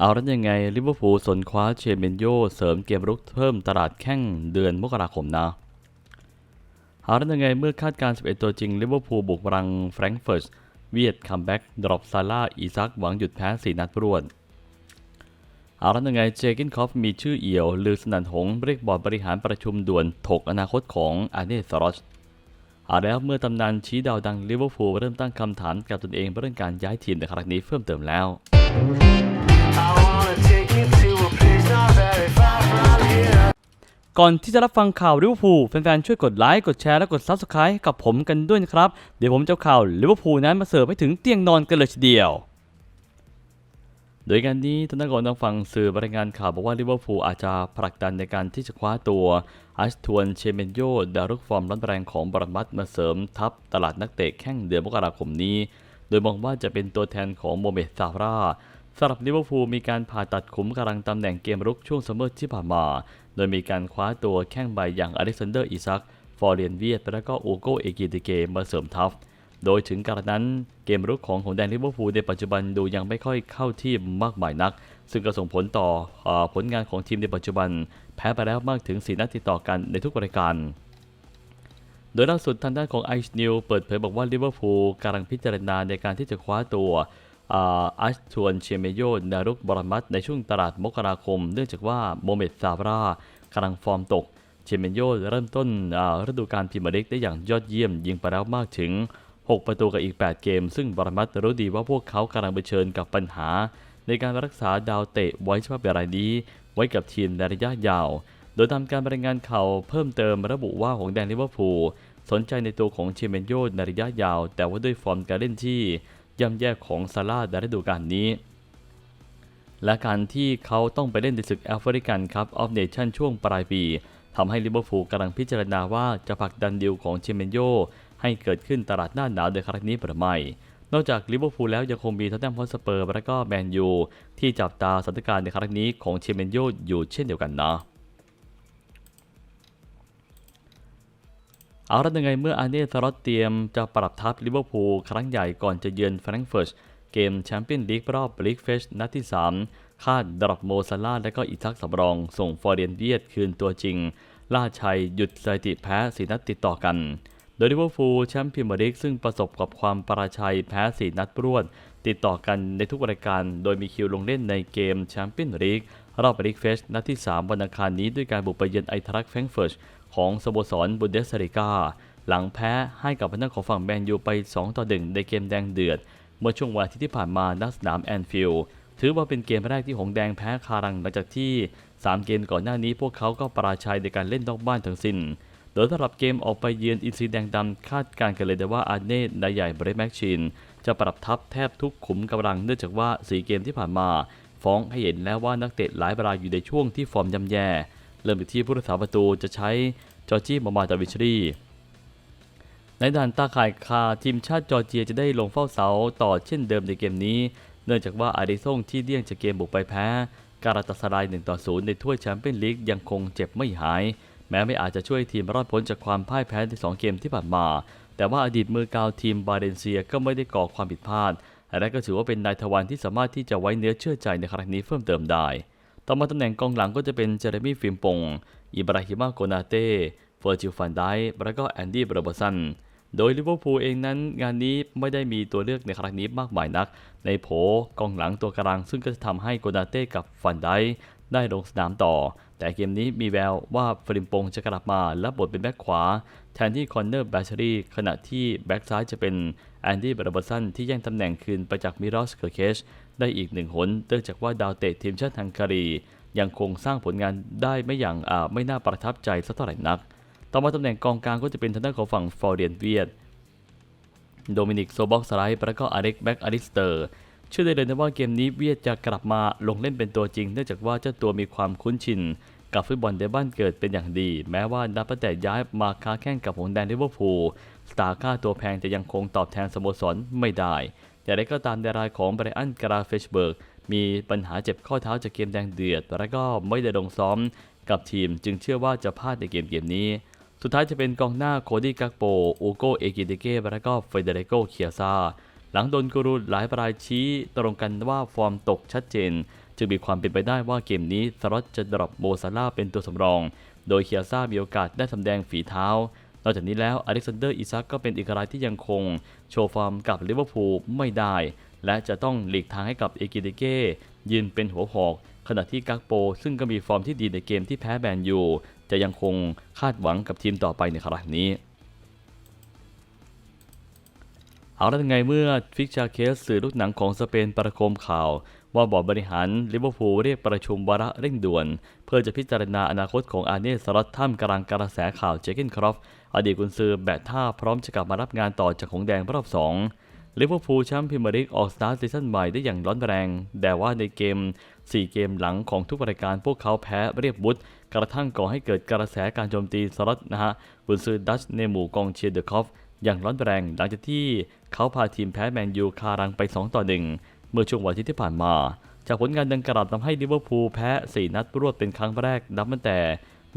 เอาแล้วยังไงลิเวอร์พูลสนคว้าเชเมนโยเสริมเกมรุกเพิ่มตลาดแข้งเดือนมกราคมนะเอาแล้วยังไงเมื่อคาดการณ์11 ตัวจริงลิเวอร์พูลบุกรังแฟรงก์เฟิร์ตเวียดคัมแบ็กดรอปซาร่าอีซักหวังหยุดแพ้ 4 นัดรวดเอาแล้วยังไงเจกินคอฟมีชื่อเอี่ยว ลือสนันหงเรียกบอร์ดบริหารประชุมด่วนถกอนาคตของอาเนสรอชเอาแล้วเมื่อตำนานชี้ดาวดังลิเวอร์พูลเริ่มตั้งคำถามกับตนเองเรื่องการย้ายทีมในครั้งนี้เพิ่มเติมแล้ว ก่อนที่จะรับฟังข่าวลิเวอร์พูลแฟนๆ ช่วยกดไลค์ กดแชร์ และกด Subscribe ให้กับผมกันด้วยนะครับ เดี๋ยวผมจะข่าวลิเวอร์พูลนั้นมาเสิร์ฟให้ถึงเตียงนอนกันเลยทีเดียว โดยการนี้ทางด้านของทางฝั่งสื่อรายงานข่าวบอกว่าลิเวอร์พูลอาจจะผลักดันในการที่จะคว้าตัวอัชทวนเชเมนโยดารุกฟอร์มร้อนแรงของบรัมัดมาเสริมทัพตลาดนักเตะแข้งเดือนมกราคมนี้ โดยมองว่าจะเป็นตัวแทนของโมเมดซาร่าสำหรับลิเวอร์พูลมีการผ่าตัดขุมกำลังตำแหน่งเกมรุกช่วงซัมเมอร์ที่ผ่านมา โดยมีการคว้าตัวแข้งใบอย่างอเล็กซานเดอร์อิซัก ฟอร์เรียนเวียดและก็อูโกเอกิติเกมาเสริมทัพ โดยถึงกระนั้นเกมรุกของหงแดงลิเวอร์พูลในปัจจุบันดูยังไม่ค่อยเข้าที่มากมายนัก ซึ่งก็ส่งผลต่ออผลงานของทีมในปัจจุบัน แพ้ไปแล้วมากถึง 4 นัดติดต่อกันในทุกรายการโดยล่าสุดทางด้านของไอชนิวเปิดเผยบอกว่าลิเวอร์พูลกำลังพิจารณาในการที่จะคว้าตัว อัชชวนเชเมโยนารุกบรมัตในช่วงตลาดมกราคม เนื่องจากว่าโมเมดซาบรากำลังฟอร์มตก เชเมโยเริ่มต้นฤดูกาลพรีเมียร์ลีกได้อย่างยอดเยี่ยม ยิงไปแล้วมากถึง 6 ประตูกับอีก 8 เกม ซึ่งบรมัตรู้ดีว่าพวกเขากำลังเผชิญกับปัญหา ในการรักษาดาวเตะไว้ฉบับรายนี้ ไว้กับทีมในระยะยาว โดยตามการรายงานข่าวเพิ่มเติมระบุว่าของแดนลิเวอร์พูลสนใจในตัวของเชเมนโยในระยะยาว แต่ว่าด้วยฟอร์มการเล่นที่ ย่ำแย่ของซาร่าในฤดูกาลนี้ และการที่เขาต้องไปเล่นในศึกแอฟริกันคัพออฟเนชั่นช่วงปลายปีทำให้ลิเวอร์พูลกำลังพิจารณาว่าจะผลักดันดีลของเชเมนโยให้เกิดขึ้นตลาดหน้าหนาวในครั้งนี้หรือไม่ นอกจากลิเวอร์พูลแล้วยังคงมีท็อตแนมฮอสเปอร์และก็แมนยูที่จับตาสถานการณ์ในครั้งนี้ของเชเมนโยอยู่เช่นเดียวกันนะ เอาละยังไงเมื่ออาร์เน่สล็อตเตรียมจะปรับทัพลิเวอร์พูลครั้งใหญ่ก่อนจะเยือนแฟรงก์เฟิร์ตเกมแชมเปี้ยนลีกรอบลีกเฟสนัดที่ 3 คาดดรอปโมซาร่าและก็อิซักสำรอง ส่งฟอร์เรียนเวียดคืนตัวจริง ล่าชัยหยุดสถิติแพ้สีนัดติดต่อกัน โดยลิเวอร์พูลแชมป์พรีเมียร์ลีกซึ่งประสบกับความปราชัยแพ้4นัดรวด ติดต่อกันในทุกรายการ โดยมีคิวลงเล่นในเกมแชมเปี้ยนลีกรอบลีกเฟสนัดที่ 3 วันอังคารนี้ด้วยการบุกไปเยือนไอทรักแฟรงก์เฟิร์ต ของสโมสรบุนเดสลิกาหลังแพ้ให้กับพนักของฝั่งแมนยูไป 2 ต่อ 1 ในเกมแดงเดือด เมื่อช่วงวันอาทิตย์ที่ผ่านมาณสนามแอนฟิลด์ถือว่าเป็นเกมแรกที่หงแดงแพ้คารังหลังจากที่ 3 เกมก่อนหน้านี้พวกเขาก็ปราชัยในการเล่นนอกบ้านทั้งสิ้น โดยสำหรับเกมออกไปเยือนอินซีแดงดำคาดการณ์กันเลยได้ว่าอาร์เน่นายใหญ่เบรแม็กชิน จะปรับทัพแทบทุกขุมกำลังเนื่องจากว่า 4 เกมที่ผ่านมา ฟ้องให้เห็นแล้วว่านักเตะหลายรายอยู่ในช่วงที่ฟอร์มย่ำแย่ เริ่มจากที่ผู้รักษาประตูจะใช้จอร์จี้มามาตาวิชรีในด่านตาข่ายคาทีมชาติจอร์เจียจะได้ลงเฝ้าเสาต่อเช่นเดิมในเกมนี้ เนื่องจากว่าอาริซงที่เลี่ยงจากเกมบุกไปแพ้ การาตาสาราย1ต่อ0ในถ้วยแชมเปี้ยนลีกยังคงเจ็บไม่หาย แม้ไม่อาจจะช่วยทีมรอดพ้นจากความพ่ายแพ้ใน 2 เกมที่ผ่านมา แต่ว่าอดีตมือกาวทีมบาเรนเซียก็ไม่ได้ก่อความผิดพลาดและก็ถือว่าเป็นนายทวารที่สามารถที่จะไว้เนื้อเชื่อใจในครั้งนี้เพิ่มเติมได้ ต่อมาตำแหน่งกองหลังก็จะเป็นเจเรมี่ฟิมปง อิบราฮิมาโกนาเต้เฟอร์จิลฟันได้และก็แอนดี้บรเบอร์สัน โดยลิเวอร์พูลเองนั้นงานนี้ไม่ได้มีตัวเลือกในครั้งนี้มากมายนัก ในโผกองหลังตัวกลางซึ่งก็จะทำให้โกนาเต้กับฟันได้ ได้ลงสนามต่อ แต่เกมนี้มีแววว่าฟริมปงจะกลับมาและบทเป็นแบ็คขวา แทนที่คอนเนอร์แบชรีขณะที่แบ็คซ้ายจะเป็นแอนดี้บรบสันที่แย่งตำแหน่งคืนไปจากมิรอสเคอร์เคชได้อีกหนึ่งหนเนื่องจากว่าดาวเตะทีมชาติฮังการี ยังคงสร้างผลงานได้ไม่อย่างอ่าไม่น่าประทับใจสักเท่าไหร่นัก ต่อมาตำแหน่งกองกลางก็จะเป็นทางด้านของฝั่งฟอร์เรียนเวียดโดมินิกโซบ็อกสไลป์และก็อเล็กแบ็กอลิสเตอร์ เชื่อได้เลยนะว่าเกมนี้เวียดจะกลับมาลงเล่นเป็นตัวจริง เนื่องจากว่าเจ้าตัวมีความคุ้นชินกับฟุตบอลในบ้านเกิดเป็นอย่างดี แม้ว่านับตั้งแต่ย้ายมาค้าแข่งกับหงแดงลิเวอร์พูลสตาร์ค่าตัวแพงจะยังคงตอบแทนสโมสรไม่ได้ แต่ได้ก็ตามในรายของไบรอันกราเฟชเบิร์กมีปัญหาเจ็บข้อเท้าจากเกมแดงเดือด และก็ไม่ได้ลงซ้อมกับทีม จึงเชื่อว่าจะพลาดในเกมเกมนี้ สุดท้ายจะเป็นกองหน้าโคดี้กักโป อูโกเอกิเดเก้และก็เฟเดเรโกเคียซา หลังโดนกูรูหลายรายชี้ตรงกันว่าฟอร์มตกชัดเจน จึงมีความเป็นไปได้ว่าเกมนี้สล็อตจะดรอปโมซาร่าเป็นตัวสำรอง โดยเคียซ่ามีโอกาสได้สำแดงฝีเท้า นอกจากนี้แล้วอเล็กซานเดอร์อิซักก็เป็นอีกรายที่ยังคง โชว์ฟอร์มกับลิเวอร์พูลไม่ได้ และจะต้องหลีกทางให้กับเอกิเดเก้ยืนเป็นหัวหอกขณะที่กักโป ซึ่งก็มีฟอร์มที่ดีในเกมที่แพ้แบนยูจะยังคงคาดหวังกับทีมต่อไปในครั้งนี้ เอาแล้วยังไงเมื่อฟิกชาเคสสื่อลูกหนังของสเปนประโคมข่าว ว่าบอร์ดบริหารลิเวอร์พูลเรียกประชุมวาระเร่งด่วน เพื่อจะพิจารณาอนาคตของอาเนสลอตท่ามกลางกระแสข่าวเจเกนครอฟอดีตกุนซือแบะท่าพร้อมจะกลับมารับงานต่อจากหงแดงรอบสองลิเวอร์พูลแชมป์พรีเมียร์ลีกออกสตาร์ทซีซั่นใหม่ได้อย่างร้อนแรง แต่ว่าในเกม 4 เกมหลังของทุกรายการพวกเขาแพ้เรียบวุฒกระทั่งก่อให้เกิดกระแสการโจมตีสลอตนะฮะกุนซือดัชในหมู่กองเชียร์เดอะคอฟอย่างร้อนแรง หลังจากที่ เขาพาทีมแพ้แมนยูคารังไป 2 ต่อ 1 เมื่อช่วงวันทิตย์ที่ผ่านมา จากผลงานดังกล่าวทำให้ลิเวอร์พูลแพ้ 4 นัดรวดเป็นครั้งแรกนับตั้งแต่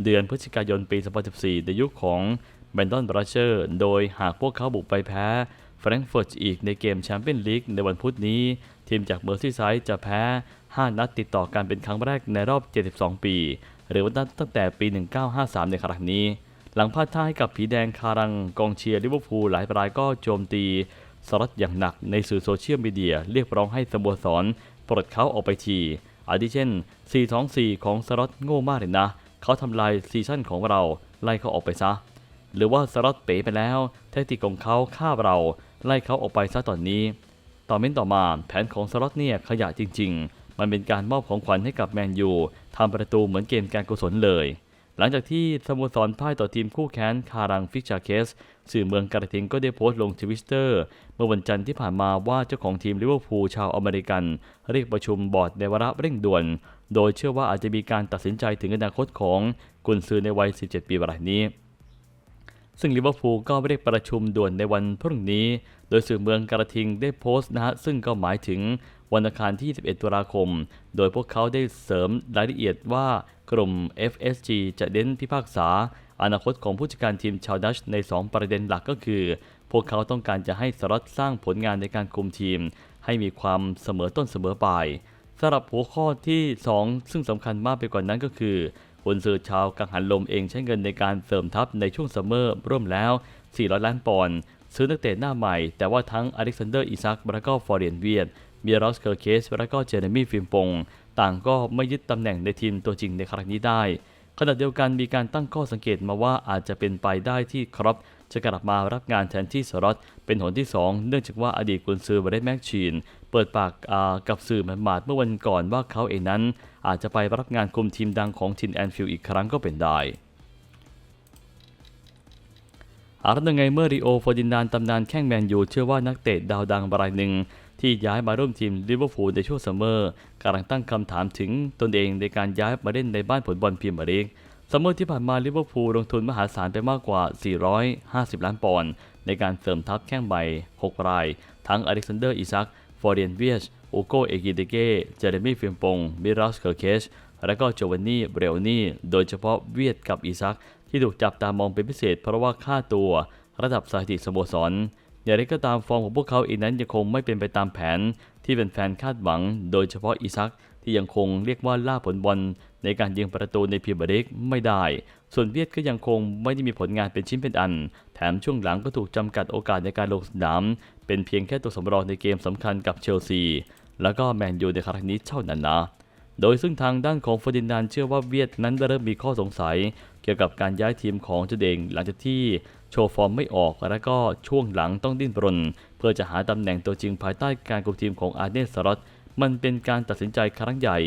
เดือนพฤศจิกายนปี 2014 ในยุคของแบนดอนบราเชอร์ โดยหากพวกเขาบุกไปแพ้แฟรงก์เฟิร์ตอีกในเกมแชมเปี้ยนลีกในวันพุธนี้ ทีมจากเมอร์ซีไซด์จะแพ้ 5 นัดติดต่อกันเป็นครั้งแรกในรอบ 72 ปี หรือว่านับตั้งแต่ปี 1953 ในครั้งนี้ หลังพลาดท่าให้กับผีแดงคารังกองเชียร์ลิเวอร์พูลหลายรายก็โจมตี สล็อตอย่างหนักในสื่อโซเชียลมีเดียเรียกร้องให้สโมสรปลดเขาออกไปทีอาทิเช่น424ของสล็อตโง่มากเลยนะ เขาทำลายซีซั่นของเราไล่เขาออกไปซะ หรือว่าสล็อตเป๋ไปแล้ว แทคติกของเขาฆ่าเรา ไล่เขาออกไปซะตอนนี้ ต่อเม้นต่อมาแผนของสล็อตเนี่ยขยะจริง ๆ มันเป็นการมอบของขวัญให้กับแมนยูทำประตูเหมือนเกมการกุศลเลย หลังจากที่สโมสรพ่ายต่อทีมคู่แข่งคารังฟิกชาเคส สื่อเมืองกระทิงก็ได้โพสต์ลงทวิตเตอร์เมื่อวันจันทร์ที่ผ่านมาว่าเจ้าของทีมลิเวอร์พูลชาวอเมริกัน เรียกประชุมบอร์ดในวาระเร่งด่วน โดยเชื่อว่าอาจจะมีการตัดสินใจถึงอนาคตของกุนซือในวัย 17 ปีรายนี้ ซึ่งลิเวอร์พูลก็เรียกประชุมด่วนในวันพรุ่งนี้ โดยสื่อเมืองกระทิงได้โพสต์นะฮะซึ่งก็หมายถึงวันอังคารที่ 21 ตุลาคม โดยพวกเขาได้เสริมรายละเอียดว่ากลุ่ม FSG จะเน้นพิพากษา อนาคตของผู้จัดการทีมชาวดัชใน 2 ประเด็นหลักก็คือ พวกเขาต้องการจะให้สล็อตสร้างผลงานในการคุมทีม ให้มีความเสมอต้นเสมอปลายสำหรับหัวข้อที่ 2 ซึ่งสำคัญมากไปกว่านั้นก็คือคนสื่อชาวกังหันลมเองใช้เงินในการเสริมทัพในช่วงซัมเมอร์ร่วมแล้ว 400 ล้านปอนด์ ซื้อนักเตะหน้าใหม่ แต่ว่าทั้งอเล็กซานเดอร์อิซักและก็ฟอร์เรียนเวียดเมียรอสเคอร์เคสและก็เจเรมี่ฟิมปง ต่างก็ไม่ยึดตำแหน่งในทีมตัวจริงในครั้งนี้ได้ ขณะเดียวกันมีการตั้งข้อสังเกตมาว่าอาจจะเป็นไปได้ที่ครอปจะกลับมารับงานแทนที่สล็อตเป็นหนที่ 2 เนื่องจากว่าอดีตกุนซือบรดแม็กชีน เปิดปากากับสื่อหมาดเมื่อวันก่อนว่าเขาเองนั้น อาจจะไปรับงานคุมทีมดังของทินแอนฟิลด์อีกครั้งก็เป็นได้ อาร์ตังไงเมื่อริโอฟอร์ดินานตำนานแข้งแมนยูเชื่อว่านักเตะดาวดังรายหนึ่ง ที่ย้ายมาร่วมทีมลิเวอร์พูลในช่วงซัมเมอร์กำลังตั้งคำถามถึงตนเองในการย้ายมาเล่นในบ้านผลบอลพรีเมียร์ลีกซัมเมอร์ที่ผ่านมาลิเวอร์พูลลงทุนมหาศาลไปมากกว่า 450 ล้านปอนด์ในการเสริมทัพแข้งใหม่6ราย ทั้งอเล็กซานเดอร์อิซักฟอร์เรียนเวียชโอโกเอกิเดเกเจเรมี่ฟิมปงมิรัสเคอร์เคช และก็โจวานนี่เบรลนี่โดยเฉพาะเวียดกับอิซัก ที่ถูกจับตามองเป็นพิเศษ เพราะว่าค่าตัว ระดับสถิติสโมสร อย่างไรก็ตามฟอร์มของพวกเขาเองนั้นยังคงไม่เป็นไปตามแผนที่เป็นแฟนๆคาดหวัง โดยเฉพาะอิซักที่ยังคงเรียกว่าล่าผลบอลในการยิงประตูในพรีเมียร์ลีกไม่ได้ ส่วนเวียดก็ยังคงไม่ได้มีผลงานเป็นชิ้นเป็นอัน แถมช่วงหลังก็ถูกจำกัดโอกาสในการลงสนาม เป็นเพียงแค่ตัวสำรองในเกมสำคัญกับเชลซี แล้วก็แมนยูในครั้งนี้เท่านั้นนะ โดยซึ่งทางด้านของเฟอร์ดินานด์เชื่อว่าเวียดนั้นได้เริ่มมีข้อสงสัย เกี่ยวกับการย้ายทีมของตัวเองหลังจากที่โชว์ฟอร์มไม่ออกและก็ช่วงหลังต้องดิ้นรน เพื่อจะหาตำแหน่งตัวจริงภายใต้การคุมทีมของอาร์เนสสล็อตมันเป็นการตัดสินใจครั้งใหญ่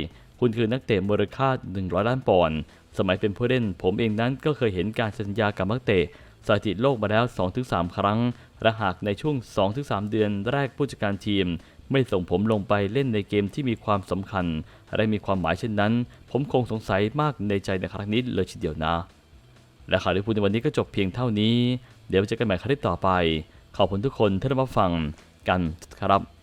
คุณคือนักเตะมูลค่า 100 ล้านปอนด์สมัยเป็นผู้เล่น ผมเองนั้นก็เคยเห็นการสัญญากับนักเตะสถิติโลกมาแล้ว 2-3 ครั้ง และหากในช่วง 2-3 เดือนแรกผู้จัดการทีม ไม่ส่งผมลงไปเล่นในเกมที่มีความสำคัญ และมีความหมายเช่นนั้น ผมคงสงสัยมากในใจในครั้งนี้เลยทีเดียวนะ และข่าวที่พูดในวันนี้ก็จบเพียงเท่านี้ เดี๋ยวเจอกันใหม่คลิปต่อไป ขอบคุณทุกคนที่รับฟังกันครับ